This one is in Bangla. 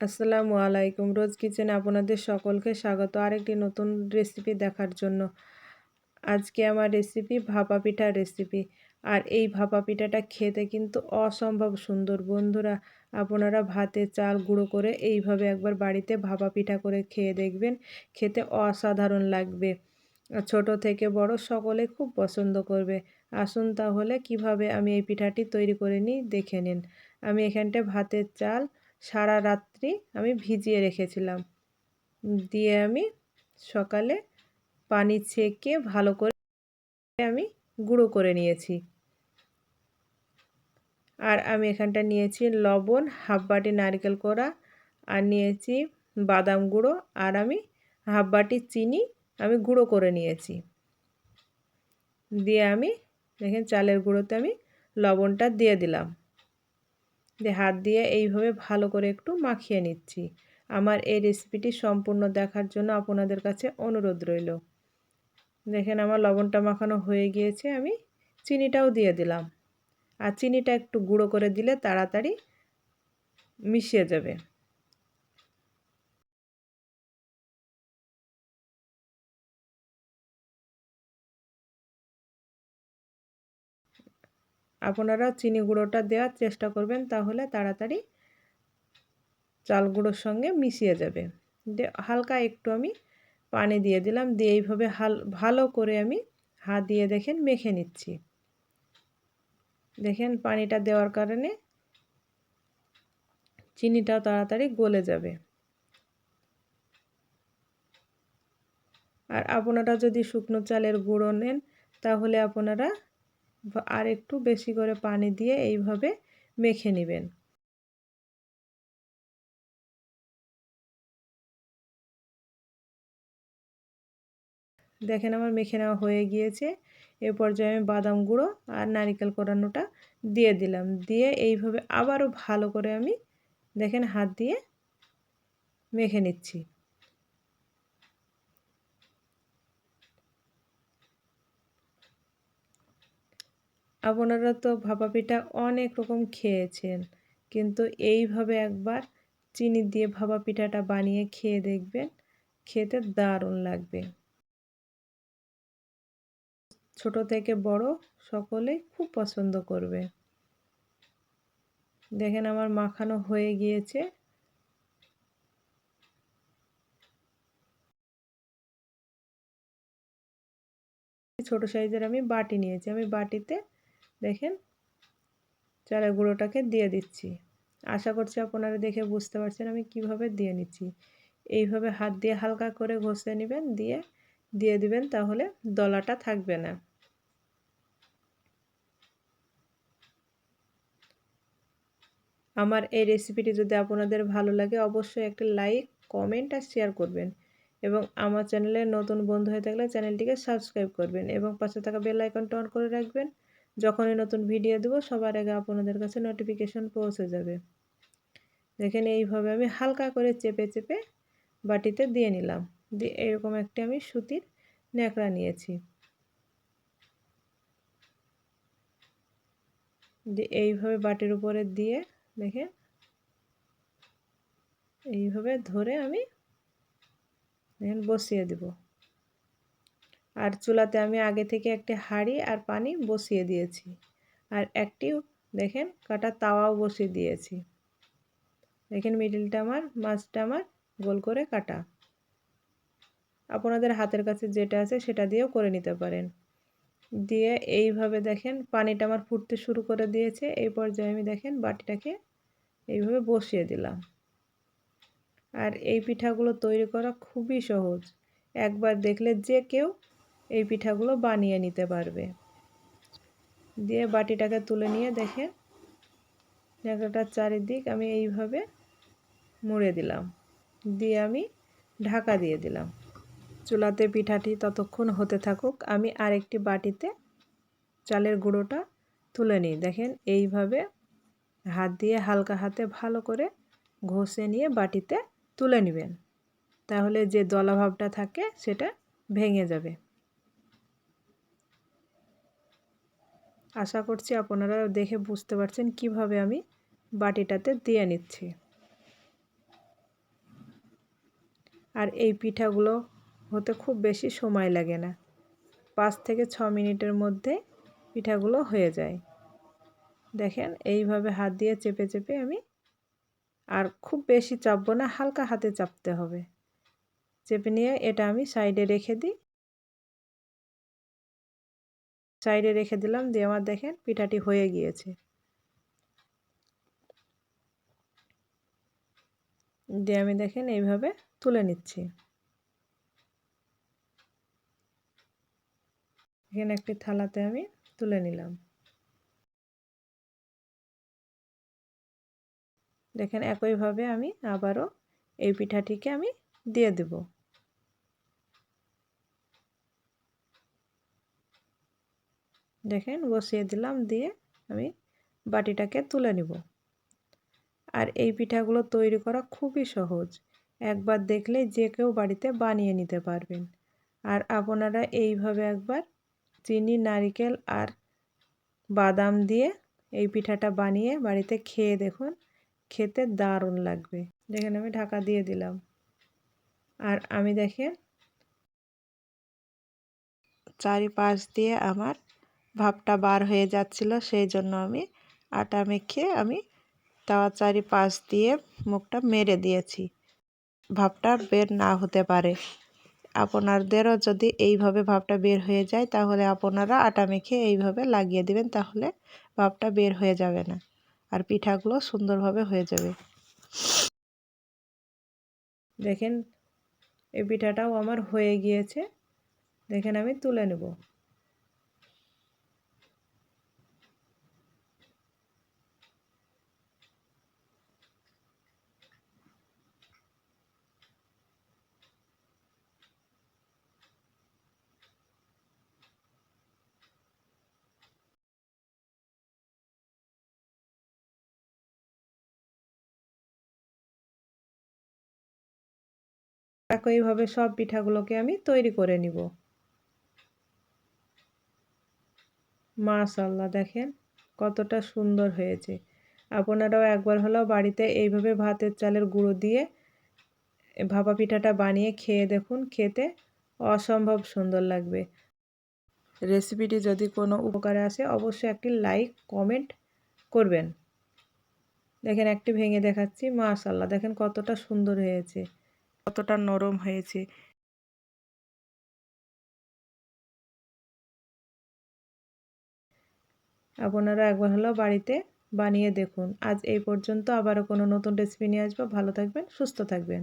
আসসালামু আলাইকুম। রোজ কিচেনে আপনাদের সকলকে স্বাগত। আরেকটি নতুন রেসিপি দেখার জন্য। আজকে আমার রেসিপি ভাপা পিঠার রেসিপি। আর এই ভাপা পিঠাটা খেতে কিন্তু অসম্ভব সুন্দর। বন্ধুরা, আপনারা ভাতে চাল গুঁড়ো করে এইভাবে একবার বাড়িতে ভাপা পিঠা করে খেয়ে দেখবেন। খেতে অসাধারণ লাগবে। ছোট থেকে বড় সকলে খুব পছন্দ করবে। আসুন তাহলে কীভাবে আমি এই পিঠাটি তৈরি করে নিই দেখে নিন। আমি এখানটা ভাতের চাল সারা রাত্রি আমি ভিজিয়ে রেখেছিলাম। দিয়ে আমি সকালে পানি ছেঁকে ভালো করে আমি গুঁড়ো করে নিয়েছি। আর আমি এখানটা নিয়েছি লবণ, হাফ বাটি নারকেল কোড়া, আর নিয়েছি বাদাম গুঁড়ো, আর আমি হাফ বাটি চিনি আমি গুঁড়ো করে নিয়েছি। দিয়ে আমি দেখেন চালের গুঁড়োতে আমি লবণটা দিয়ে দিলাম। দিয়ে হাত দিয়ে এইভাবে ভালো করে একটু মাখিয়ে নিচ্ছি। আমার এই রেসিপিটি সম্পূর্ণ দেখার জন্য আপনাদের কাছে অনুরোধ রইল। দেখেন আমার লবণটা মাখানো হয়ে গিয়েছে, আমি চিনিটাও দিয়ে দিলাম। আর চিনিটা একটু গুঁড়ো করে দিলে তাড়াতাড়ি মিশিয়ে যাবে। আপনারা চিনি গুঁড়োটা দেওয়ার চেষ্টা করবেন তাহলে তাড়াতাড়ি চাল গুঁড়োর সঙ্গে মিশিয়ে যাবে। হালকা একটু আমি পানি দিয়ে দিলাম, দিয়ে এইভাবে হাল, ভালো করে আমি হাত দিয়ে দেখেন মেখে নিচ্ছি। দেখেন পানিটা দেওয়ার কারণে চিনিটাও তাড়াতাড়ি গলে যাবে। আর আপনারা যদি শুকনো চালের গুঁড়ো নেন তাহলে আপনারা আর একটু বেশি করে পানি দিয়ে এইভাবে মেখে নেবেন। দেখেন আমার মেখে নেওয়া হয়ে গিয়েছে। এ পর্যায়ে আমি বাদাম গুঁড়ো আর নারিকেল কোরানোটা দিয়ে দিলাম। দিয়ে এইভাবে আবারও ভালো করে আমি দেখেন হাত দিয়ে মেখে নিচ্ছি। আপনারা তো ভাপা পিঠা অনেক রকম খেয়েছেন। কিন্তু এইভাবে একবার চিনি দিয়ে ভাপা পিঠাটা বানিয়ে খেয়ে দেখবেন, খেতে দারুণ লাগবে। ছোট থেকে বড় সকলেই খুব পছন্দ করবে। দেখেন আমার মাখানো হয়ে গিয়েছে। ছোট সাইজের আমি বাটি নিয়েছি। আমি বাটিতে দেখেন, চালের গুঁড়োটাকে দিয়ে দিচ্ছি। আশা করছি আপনারা দেখে বুঝতে পারছেন আমি কীভাবে দিয়ে নিচ্ছি। এইভাবে হাত দিয়ে হালকা করে ঘষে নেবেন, দিয়ে দিয়ে দিবেন তাহলে দলাটা থাকবে না। আমার এই রেসিপিটি যদি আপনাদের ভালো লাগে অবশ্যই একটা লাইক, কমেন্ট আর শেয়ার করবেন। এবং আমার চ্যানেলে নতুন বন্ধু হয়ে থাকলে চ্যানেলটিকে সাবস্ক্রাইব করবেন এবং পাশে থাকা বেল আইকনটা অন করে রাখবেন। যখনই নতুন ভিডিও দেবো, সবার আগে আপনাদের কাছে নোটিফিকেশন পৌঁছে যাবে। দেখেন এইভাবে আমি হালকা করে চেপে চেপে বাটিতে দিয়ে নিলাম। দিয়ে এরকম একটি আমি সুতির ন্যাকড়া নিয়েছি। দিয়ে এইভাবে বাটির উপরে দিয়ে দেখেন, এইভাবে ধরে আমি দেখেন বসিয়ে দেব। আর চুলাতে আমি আগে থেকে একটি হাঁড়ি আর পানি বসিয়ে দিয়েছি। আর একটি দেখেন, কাটা তাওয়াও বসিয়ে দিয়েছি। দেখেন মিডিলটা আমার মাছটা আমার, গোল করে কাটা। আপনাদের হাতের কাছে যেটা আছে সেটা দিয়েও করে নিতে পারেন। দিয়ে এইভাবে দেখেন, পানিটা আমার ফুটতে শুরু করে দিয়েছে। এই পর্যায়ে আমি দেখেন, বাটিটাকে এইভাবে বসিয়ে দিলাম। আর এই পিঠাগুলো তৈরি করা খুবই সহজ। একবার দেখলে যে কেউ এই পিঠাগুলো বানিয়ে নিতে পারবে। দিয়ে বাটিটাকে তুলে নিয়ে দেখেন ন্যাকড়াটার চারিদিক আমি এইভাবে মুড়ে দিলাম। দিয়ে আমি ঢাকা দিয়ে দিলাম। চুলাতে পিঠাটি ততক্ষণ হতে থাকুক, আমি আরেকটি বাটিতে চালের গুঁড়োটা তুলে নিই। দেখেন, এইভাবে হাত দিয়ে হালকা হাতে ভালো করে ঘষে নিয়ে বাটিতে তুলে নেবেন। তাহলে যে দলাভাবটা থাকে, সেটা ভেঙে যাবে। আশা করছি আপনারা দেখে বুঝতে পারছেন কীভাবে আমি বাটিটাতে দিয়ে নিচ্ছি। আর এই পিঠাগুলো হতে খুব বেশি সময় লাগে না। পাঁচ থেকে ছ মিনিটের মধ্যে পিঠাগুলো হয়ে যায়। দেখেন এইভাবে হাত দিয়ে চেপে চেপে আমি আর খুব বেশি চাপবো না, হালকা হাতে চাপতে হবে। চেপে নিয়ে এটা আমি সাইডে রেখে দিই। সাইডে রেখে দিলাম, দিয়ে আমার দেখেন পিঠাটি হয়ে গিয়েছে। দিয়ে আমি দেখেন এইভাবে তুলে নিচ্ছি। এখানে একটি থালাতে আমি তুলে নিলাম। দেখেন একইভাবে আমি আবারও এই পিঠাটিকে আমি দিয়ে দেব। দেখেন বসিয়ে দিলাম দিয়ে আমি বাটিটাকে তুলে নিব। আর এই পিঠাগুলো তৈরি করা খুবই সহজ। একবার দেখলেই যে কেউ বাড়িতে বানিয়ে নিতে পারবেন। আর আপনারা এইভাবে একবার চিনি, নারিকেল আর বাদাম দিয়ে এই পিঠাটা বানিয়ে বাড়িতে খেয়ে দেখুন, খেতে দারুণ লাগবে। দেখেন আমি ঢাকা দিয়ে দিলাম। আর আমি দেখেন চারিপাশ দিয়ে আমার ভাবটা বার হয়ে যাচ্ছিল, সেই জন্য আমি আটা মেখে আমি তাওয়া চারি চারিপাশ দিয়ে মুখটা মেরে দিয়েছি। ভাবটা বের না হতে পারে। আপনাদেরও যদি এইভাবে ভাবটা বের হয়ে যায়, তাহলে আপনারা আটা মেখে এইভাবে লাগিয়ে দিবেন, তাহলে ভাবটা বের হয়ে যাবে না। আর পিঠাগুলো সুন্দরভাবে হয়ে যাবে। দেখেন, এই পিঠাটাও আমার হয়ে গিয়েছে। দেখেন, আমি তুলে নেব। একইভাবে সব পিঠাগুলোকে আমি তৈরি করে নিব। মাশাল্লাহ দেখেন কতটা সুন্দর হয়েছে। আপনারাও একবার হলেও বাড়িতে এইভাবে ভাতের চালের গুঁড়ো দিয়ে ভাপা পিঠাটা বানিয়ে খেয়ে দেখুন, খেতে অসম্ভব সুন্দর লাগবে। রেসিপিটি যদি কোনো উপকারে আসে, অবশ্যই একটি লাইক, কমেন্ট করবেন। দেখেন একটি ভেঙে দেখাচ্ছি মাশাল্লাহ দেখেন কতটা সুন্দর হয়েছে। কতটা নরম হয়েছে। আপনারা একবার হলো বাড়িতে বানিয়ে দেখুন। আজ এই পর্যন্ত। আবারও কোনো নতুন রেসিপি নিয়ে আসব। ভালো থাকবেন, সুস্থ থাকবেন।